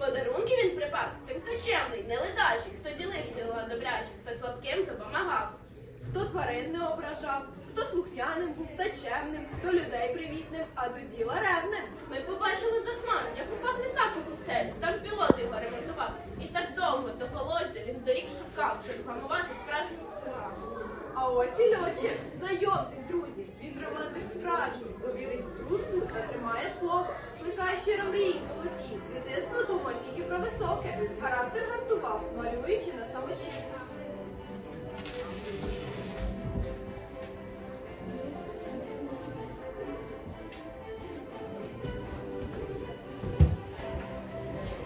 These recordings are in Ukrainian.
Подарунки він припас тим, хто чемний, не ледачий, хто ділився добрячий, хто слабким допомагав. Хто тварин не ображав, хто слухняним був та чемним, хто людей привітним, а до діла ревним. Ми побачили за хмару, як упав літак у Брюсселі, там пілот його ремонтував. І так довго до колодця він доріг шукав, щоб вгамувати справжню справу. А ось і льотчик, знайомтесь, друзі, він романтик справжній, бо вірить в дружбу та тримає слово. Плекає щиро мрії золоті, з дитинства думав тільки про високе, характер гартував, малюючи на самоті.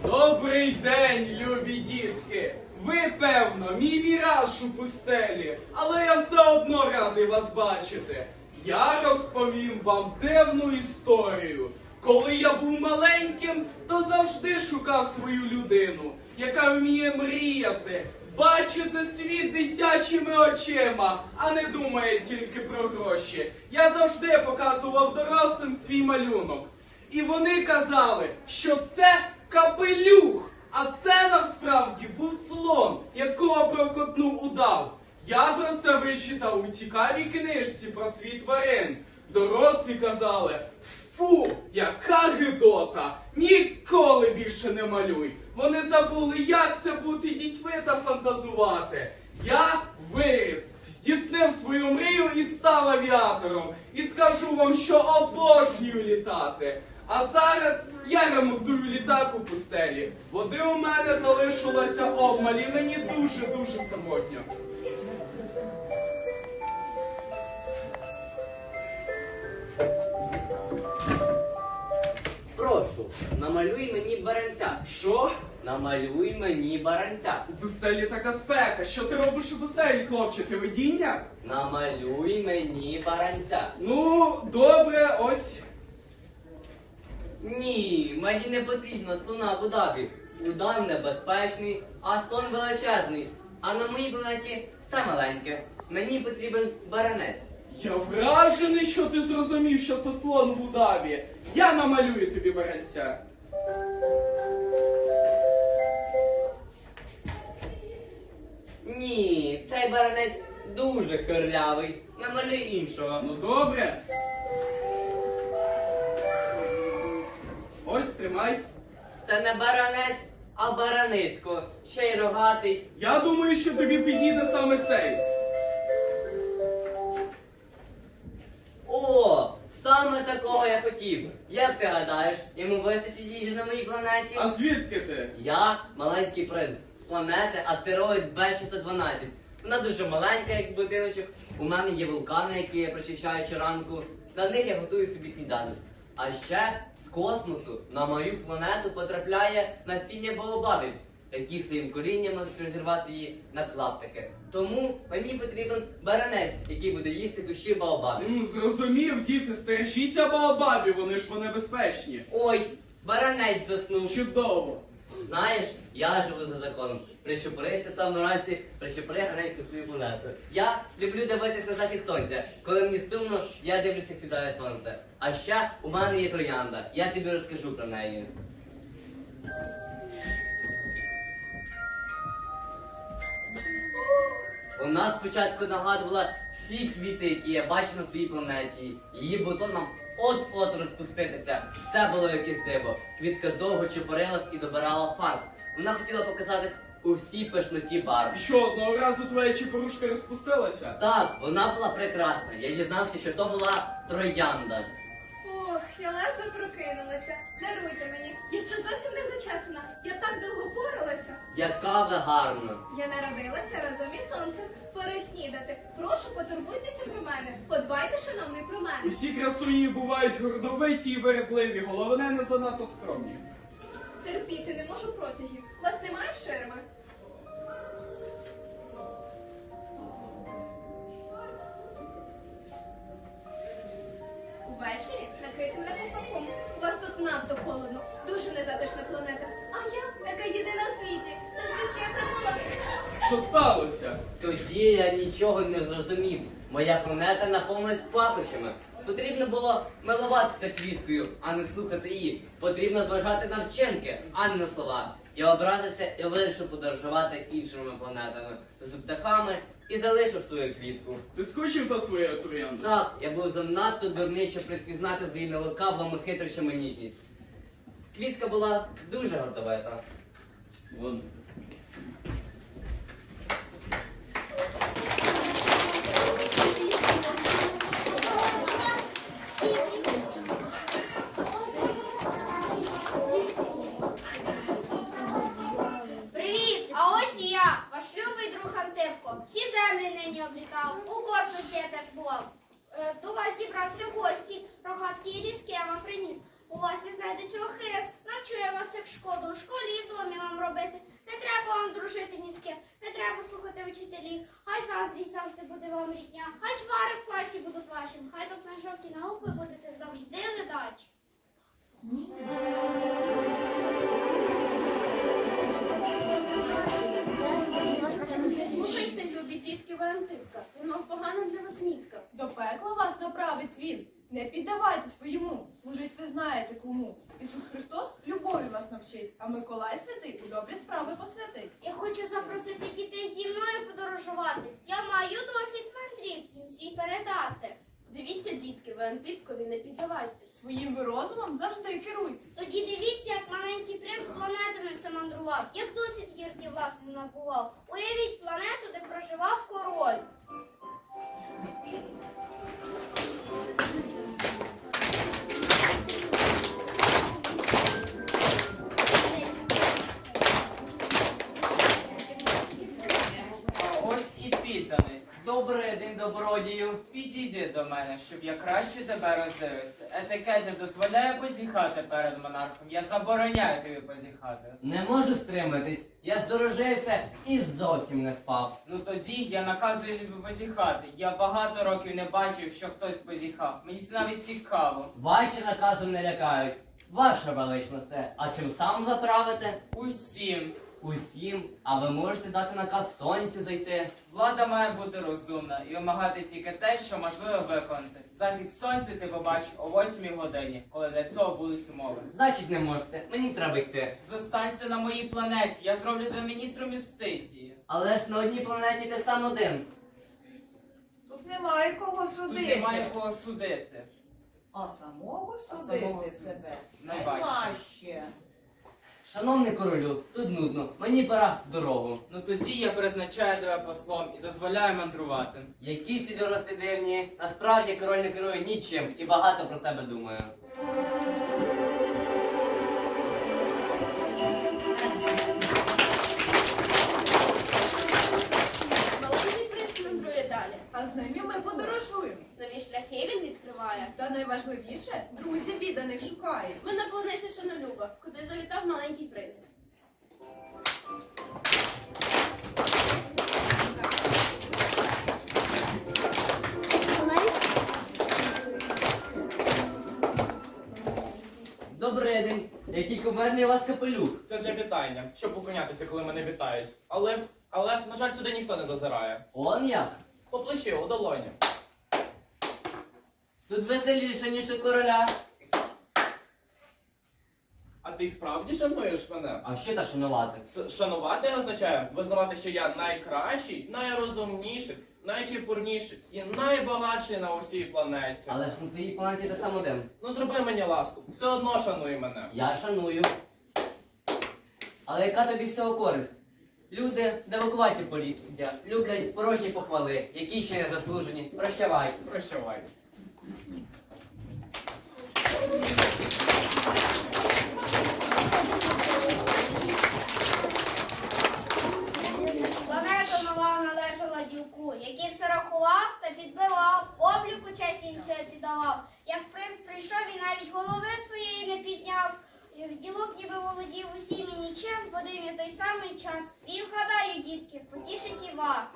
Добрий день, любі дітки! Ви, певно, мій міраж у пустелі, але я все одно радий вас бачити. Я розповім вам дивну історію. Коли я був маленьким, то завжди шукав свою людину, яка вміє мріяти, бачити світ дитячими очима, а не думає тільки про гроші. Я завжди показував дорослим свій малюнок. І вони казали, що це капелюх, а це насправді був слон, якого прокотнув удав. Я про це вичитав у цікавій книжці про світ тварин. Дорослі казали: фу, яка гидота! Ніколи більше не малюй. Вони забули, як це бути дітьми та фантазувати. Я виріс, здійснив свою мрію і став авіатором. І скажу вам, що обожнюю літати. А зараз я ремонтую літак у пустелі. Води у мене залишилося обмаль, і мені дуже-дуже самотньо. Прошу, намалюй мені баранця. Що? Намалюй мені баранця. У пустелі така спека. Що ти робиш у пустелі, хлопче? Видіння? Намалюй мені баранця. Ну, добре, ось. Ні, мені не потрібно слона в удаві. Удав небезпечний, а слон величезний. А на моїй планеті все маленьке. Мені потрібен баранець. Я вражений, що ти зрозумів, що це слон в удаві. Я намалюю тобі баранця. Ні, цей баранець дуже кирлявий. Намалюй іншого. Ну добре. Ось тримай. Це не баранець, а баранисько. Ще й рогатий. Я думаю, що тобі підійде саме цей. Саме такого я хотів. Як ти гадаєш, йому вистачить їжі на моїй планеті? А звідки ти? Я маленький принц з планети астероїд Б612. Вона дуже маленька, як будиночок. У мене є вулкани, які я прочищаю щоранку. На них я готую собі сніданок. А ще з космосу на мою планету потрапляє насіння балобабів, які своїм корінням можуть розірвати її на клаптики. Тому мені потрібен баранець, який буде їсти кущі балобабів. М, Зрозумів, діти, стережіться балабабів, вони ж вони безпечні. Ой, баранець заснув. Чудово. Знаєш, я живу за законом. Прищепорися сам вранці, прищепори гарненько свою планету. Я люблю дивитися захід сонця. Коли мені сумно, я дивлюся, як сідає сонце. А ще у мене є троянда. Я тобі розкажу про неї. Вона спочатку нагадувала всі квіти, які я бачу на своїй планеті. Її бутон мав от-от розпуститися. Це було якесь диво. Квітка довго чепурилась і добирала фарб. Вона хотіла показатись у всій пишноті барв. І що, одного разу твоя чепурушка розпустилася? Так, вона була прекрасна. Я дізнався, що то була троянда. Ох, я ледве прокинулася. Даруйте мені, я ще зовсім не зачесана. Я так довго поралася. Яка ви гарна. Я народилася разом із сонцем. Пора снідати. Прошу, потурбуйтеся про мене. Подбайте, шановний, про мене. Усі красуні бувають гордовиті і вередливі, головне не занадто скромні. Терпіти не можу протягів. У вас немає ширми? Увечері накрити мене ковпаком. У вас тут надто холодно. Дуже незатишна планета. А я, яка єдина в світі. Ну звідки я прибула? Що сталося? Тоді я нічого не зрозумів. Моя планета наповнилась пахощами. Потрібно було милуватися квіткою, а не слухати її. Потрібно зважати на вчинки, а не на слова. Я образився і вирішив подорожувати іншими планетами з птахами і залишив свою квітку. Ти скучив за своєю трояндою? Так, я був занадто дурний, щоб розпізнати з її нелукавими хитрощами ніжність. Квітка була дуже гордовита. Вон. Цього хист. Навчу я вас, як шкоду у школі і в домі вам робити. Не треба вам дружити ні з ким, не треба слухати вчителів. Хай заздрість завжди буде вам рідня. Хай чвари в класі будуть вашим. Хай до книжок і наук ви будете завжди ледач. Не слухайте, любі дітки Валентинка. Він мав погано для вас мітка. До пекла вас направить він. Не піддавайтесь йому. Служить ви знаєте кому. Ісус Христос любові вас навчить, а Миколай святий у добрі справи посвятить. Я хочу запросити дітей зі мною подорожувати. Я маю досвід мандрів, їм свій передати. Дивіться, дітки, ви Антипкові не піддавайтесь. Своїм ви розумом завжди керуйтесь. Тоді дивіться, як маленький принц планетами все мандрував, як досвід гірки власне набував. Уявіть планету, де проживав король. Добродію. Підійди до мене, щоб я краще тебе роздивився. Етикет не дозволяє позіхати перед монархом. Я забороняю тобі позіхати. Не можу стриматись. Я здорожився і зовсім не спав. Ну тоді я наказую тобі позіхати. Я багато років не бачив, що хтось позіхав. Мені це навіть цікаво. Ваші накази не лякають. Ваша величність, а чим сам заправите? Усім. Усім, а ви можете дати наказ сонці зайти. Влада має бути розумна і вимагати тільки те, що можливо виконати. Захід сонця ти побачиш о 8 годині, коли для цього будуть умови. Значить, не можете. Мені треба йти. Зостанься на моїй планеті, я зроблю тебе міністром юстиції. Але ж на одній планеті ти сам один. Тут немає кого Тут судити. немає кого судити. А самого А судити самого себе найважче. Шановний королю, тут нудно. Мені пора в дорогу. Ну тоді я призначаю тебе послом і дозволяю мандрувати. Які ці дорослі дивні? Насправді король не керує нічим і багато про себе думає. Шляхи він відкриває. Та найважливіше, друзів відданих шукає. Ми на планеті Шанолюба, куди завітав маленький принц. Добрий день. Який кумедний у вас капелюх. Це для вітання, щоб поклонятися, коли мене вітають. Але, але, на жаль, сюди ніхто не зазирає. Он як? По плечі, у долоні. Тут веселіше, ніж у короля. А ти справді шануєш мене? А що та шанувати? С- Шанувати означає визнавати, що я найкращий, найрозумніший, найчепурніший і найбагатший на усій планеті. Але ж на твоїй планеті ти сам один. Ну зроби мені ласку, все одно шануй мене. Я шаную. Але яка тобі з цього користь? Люди девакуваті поліття, люблять порожні похвали, які ще не заслужені. Прощавай. Прощавай. Планета нова належала ділку, який все рахував та підбивав, обліку честь їм піддавав. Як принц прийшов і навіть голови своєї не підняв. Ділок ніби володів усім і нічим, в один і той самий час. Він вгадаю, дітки, потішить і вас.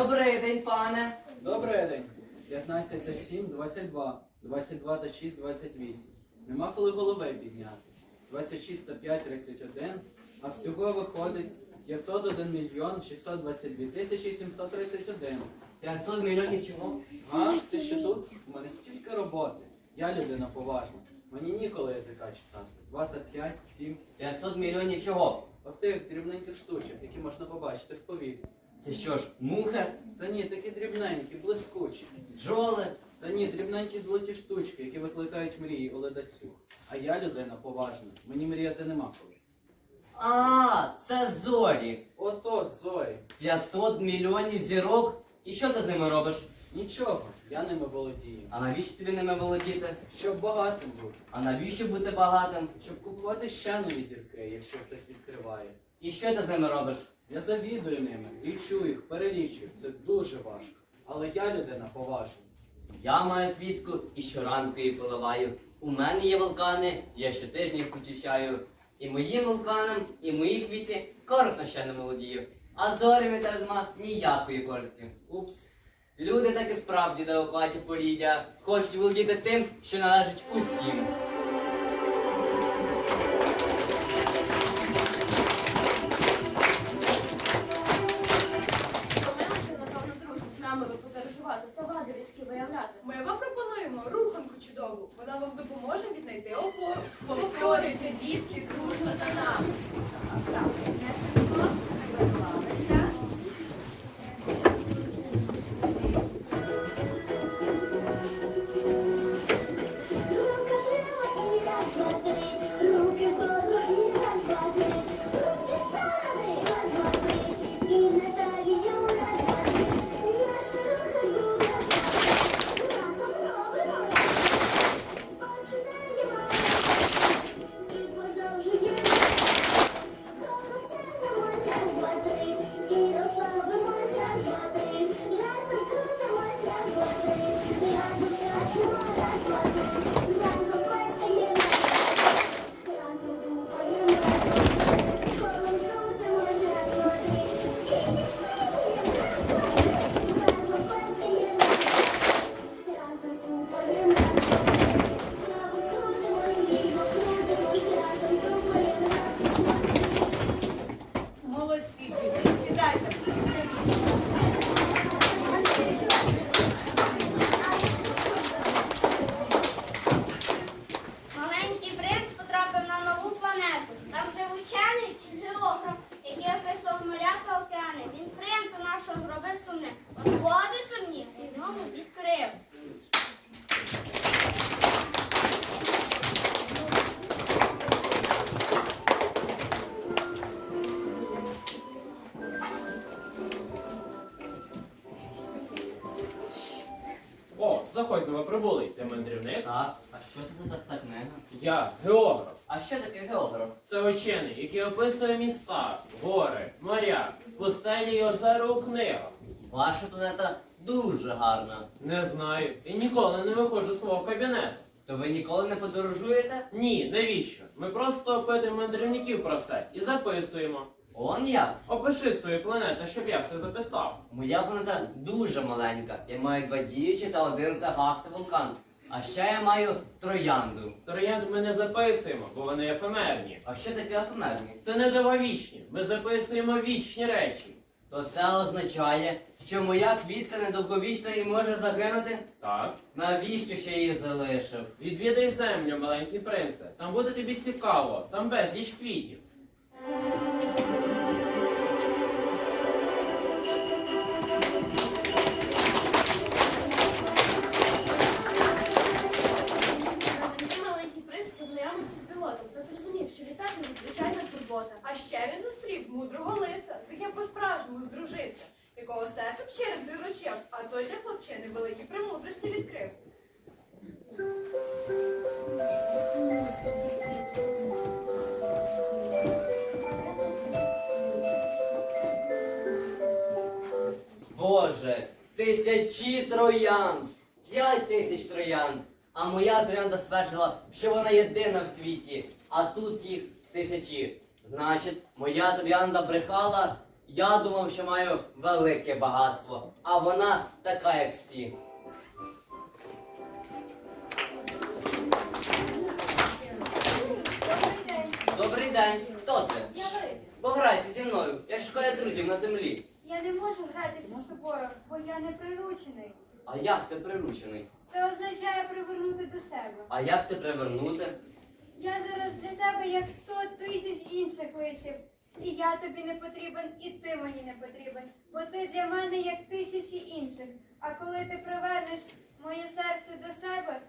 Добрий день, пане. Добрий день. 15 та 7, 22. 22 та 6, 28. Нема коли голови підняти. 26 та 5 31, а всього виходить 501 мільйон 622 тисячі 731. 500 мільйонів чого? А, ти ще тут? У мене стільки роботи. Я людина поважна. Мені ніколи язика чесати. 2 та 5, 7. 500 мільйонів чого? Отих дрібненьких штучок, які можна побачити в повітрі. Це що ж, мухи? Та ні, такі дрібненькі, блискучі. Бджоли? Та ні, дрібненькі золоті штучки, які викликають мрії у ледацю. А я людина поважна. Мені мріяти нема коли. А, це зорі. От от, зорі. 500 мільйонів зірок. І що ти з ними робиш? Нічого, я ними володію. А навіщо тобі ними володіти? Щоб багатим бути. А навіщо бути багатим? Щоб купувати ще нові зірки, якщо хтось відкриває. І що ти з ними робиш? Я завідую ними, лічу їх, перелічую. Це дуже важко. Але я людина поважна. Я маю квітку і щоранку її поливаю. У мене є вулкани, я щотижня їх почищаю. І моїм вулканам, і моїй квіті корисно ще не володію. А зорями та ведьма ніякої користі. Упс. Люди так і справді далекоті поліддя, хочуть володіти тим, що належить усім. О, заходьмо, ви прибули. Ти мандрівник? Так, а що це за книга? Я географ. А що таке географ? Це учений, який описує міста, гори, моря, пустелі і озера у книгах. Ваша планета дуже гарна. Не знаю. І ніколи не виходжу з свого кабінету. То ви ніколи не подорожуєте? Ні, навіщо? Ми просто опитуємо мандрівників про все і записуємо. Он як? Опиши свою планету, щоб я все записав. Моя планета дуже маленька. Я маю два діючі та один загався вулкан. А ще я маю троянду. Троянд ми не записуємо, бо вони ефемерні. А що таке ефемерні? Це не довговічні. Ми записуємо вічні речі. То це означає, що моя квітка недовговічна і може загинути? Так. Навіщо ще її залишив? Відвідай землю, маленький принце. Там буде тобі цікаво, там безліч квітів. Щиро а той для хлопчини великі премудрості відкрив. Боже, тисячі троянд! П'ять тисяч троянд! А моя троянда стверджувала, що вона єдина в світі, а тут їх тисячі. Значить, моя троянда брехала, я думав, що маю велике багатство, а вона така, як всі. Добрий день, Хто ти? Я Лис. Пограйся зі мною. Я шукаю друзів на землі. Я не можу гратися з тобою, бо я не приручений. А як це приручений? Це означає привернути до себе. А як це привернути? Я зараз для тебе як сто тисяч інших лисів. І я тобі не потрібен, і ти мені не потрібен, бо ти для мене як тисячі інших. А коли ти привернеш моє серце до себе,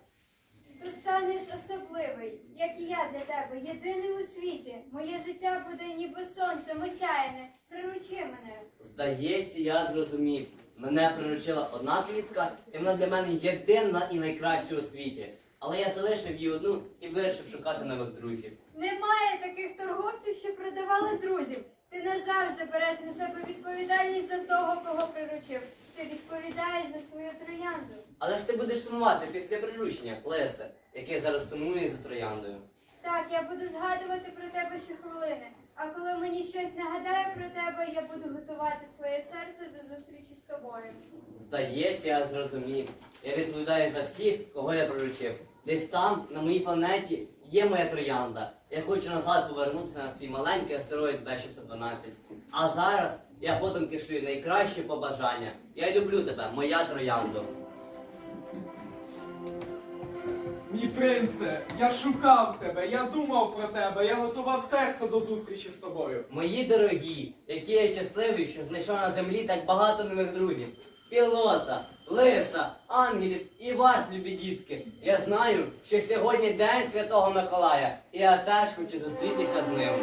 то станеш особливий, як і я для тебе, єдиний у світі. Моє життя буде ніби сонцем осяяне. Приручи мене. Здається, я зрозумів. Мене приручила одна квітка, і вона для мене єдина і найкраща у світі. Але я залишив її одну і вирішив шукати нових друзів. Немає таких торговців, що продавали друзів. Ти не завжди береш на себе відповідальність за того, кого приручив. Ти відповідаєш за свою троянду. Але ж ти будеш сумувати після приручення, Лесе, який зараз сумує за трояндою. Так, я буду згадувати про тебе щохвилини. А коли мені щось нагадає про тебе, я буду готувати своє серце до зустрічі з тобою. Здається, я зрозумів. Я відповідаю за всіх, кого я приручив. Десь там, на моїй планеті, є моя троянда. Я хочу назад повернутися на свій маленький астероїд Б-612. А зараз я потім кишлю найкращі побажання. Я люблю тебе, моя трояндо. Мій принце, я шукав тебе, я думав про тебе, я готував серце до зустрічі з тобою. Мої дорогі, які я щасливий, що знайшов на землі так багато нових друзів. Пілота, Лиса, ангелів і вас, любі дітки. Я знаю, що сьогодні день Святого Миколая, і я теж хочу зустрітися з ним.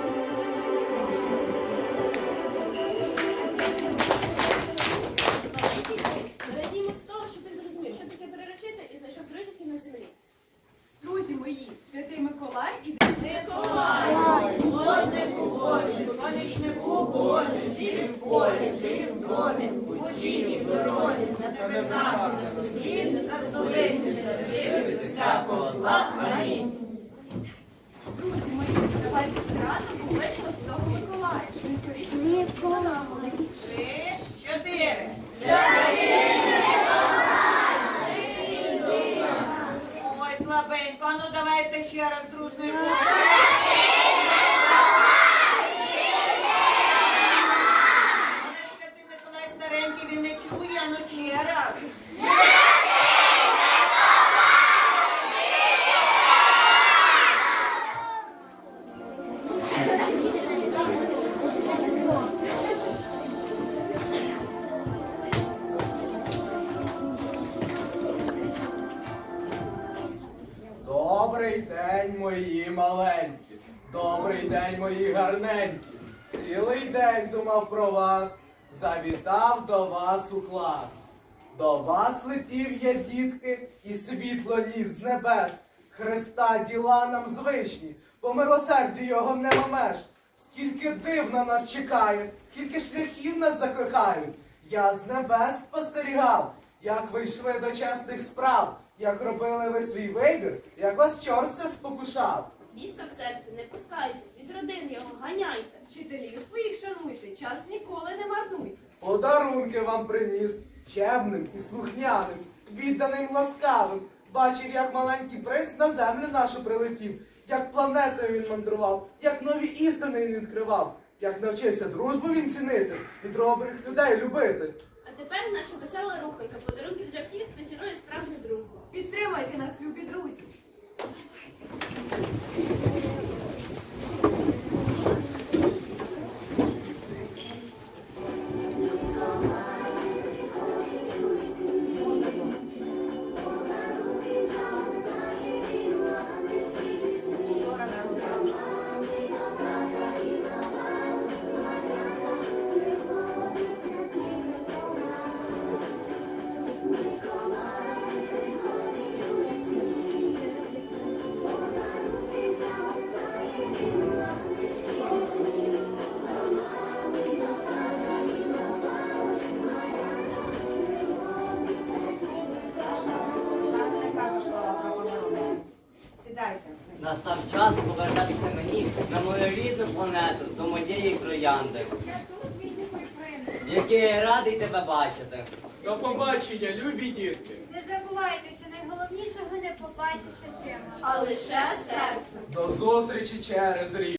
До вас летів я, дітки, і світло ніс з небес. Христа діла нам звичні, по милосерді його нема меж. Скільки див на нас чекає, скільки шляхів нас закликають. Я з небес спостерігав, як ви йшли до чесних справ, як робили ви свій вибір, як вас чорт це спокушав. Біса в серце не пускайте, від родин його ганяйте. Вчителів своїх шануйте, час ніколи не марнуйте. Подарунки вам приніс, чемним і слухняним, відданим ласкавим. Бачив, як маленький принц на землю нашу прилетів, як планетою він мандрував, як нові істини він відкривав, як навчився дружбу він цінити і добрих людей любити. А тепер наша весела руханка. Подарунки для всіх, хто цінує справжню дружбу. Підтримайте нас, любі друзі. Троянди. Який радий тебе бачити. До побачення, любі дітки. Не забувайте, що найголовнішого не побачиш очима. А лише серце. До зустрічі через рік.